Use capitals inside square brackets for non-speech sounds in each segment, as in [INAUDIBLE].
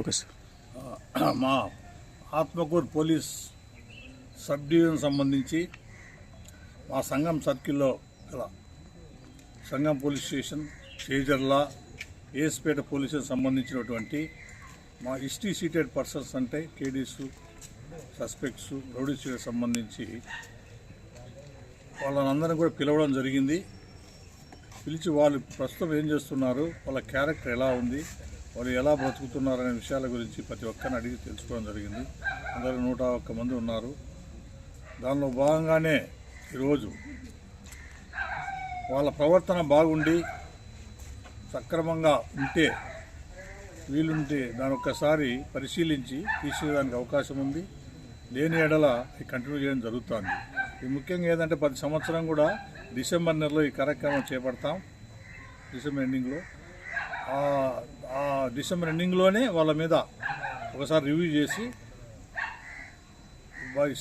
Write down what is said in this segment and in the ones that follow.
Okay sir uh, [CLEARS THROAT] మా Atmakur police sub division సంబంధించి మా సంఘం సర్కిల్లో గల సంఘం పోలీస్ స్టేషన్ చేజర్ల ఏసుపేట పోలీసులకు సంబంధించినటువంటి మా హిస్టరీ సీటెడ్ పర్సన్స్ అంటే కేడీస్ సస్పెక్ట్స్ రౌడీస్కి సంబంధించి వాళ్ళనందరినీ కూడా పిలవడం జరిగింది. పిలిచి వాళ్ళు ప్రస్తుతం ఏం చేస్తున్నారు వాళ్ళ క్యారెక్టర్ ఎలా ఉంది వారు ఎలా బ్రతుకుతున్నారనే విషయాల గురించి ప్రతి ఒక్కరిని అడిగి తెలుసుకోవడం జరిగింది. అందరూ నూట ఒక్క మంది ఉన్నారు. దానిలో భాగంగానే ఈరోజు వాళ్ళ ప్రవర్తన బాగుండి సక్రమంగా ఉంటే వీలుంటే దాని ఒక్కసారి పరిశీలించి తీసేదానికి అవకాశం ఉంది. లేని ఎడల ఇది కంటిన్యూ చేయడం జరుగుతుంది. ఇది ముఖ్యంగా ఏదంటే ప్రతి సంవత్సరం కూడా డిసెంబర్ నెలలో ఈ కార్యక్రమం చేపడతాం డిసెంబర్ ఎండింగ్లో. డిసెంబర్ ఎండింగ్లోనే వాళ్ళ మీద ఒకసారి రివ్యూ చేసి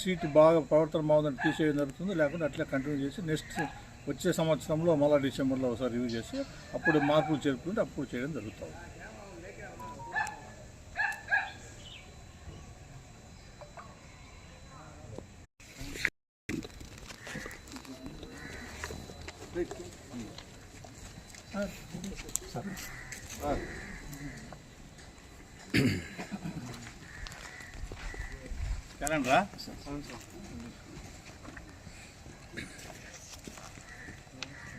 సీట్ బాగా ప్రవర్తన బాగుందని తీసేయడం జరుగుతుంది. లేకుంటే అట్లా కంటిన్యూ చేసి నెక్స్ట్ వచ్చే సంవత్సరంలో మళ్ళీ డిసెంబర్లో ఒకసారి రివ్యూ చేసి అప్పుడు మార్పులు చేరుకుంటే అప్పుడు చేయడం జరుగుతుంది. క్యాలెండరా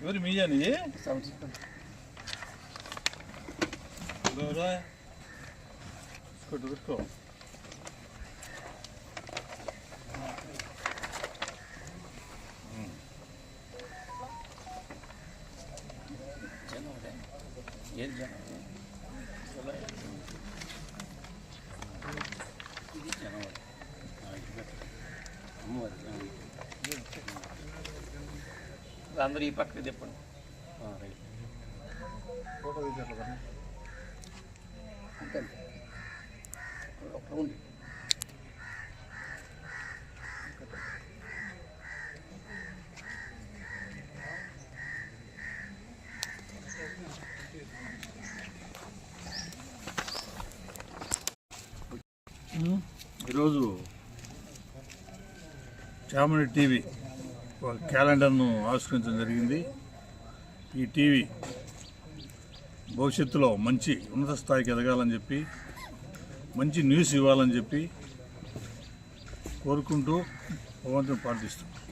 ఎవరు మీజాని ఎవరా? కొట్టు కొట్టుకో అందరూ ఈ పక్కకి తిప్పండి. ఫోటో తీసేట్లా ఒక రౌండ్. ఈరోజు చామడి టీవీ ఒక క్యాలెండర్ను ఆవిష్కరించడం జరిగింది. ఈ టీవీ భవిష్యత్తులో మంచి ఉన్నత స్థాయికి ఎదగాలని చెప్పి మంచి న్యూస్ ఇవ్వాలని చెప్పి కోరుకుంటూ భగవంతుని ప్రార్థిస్తున్నాం.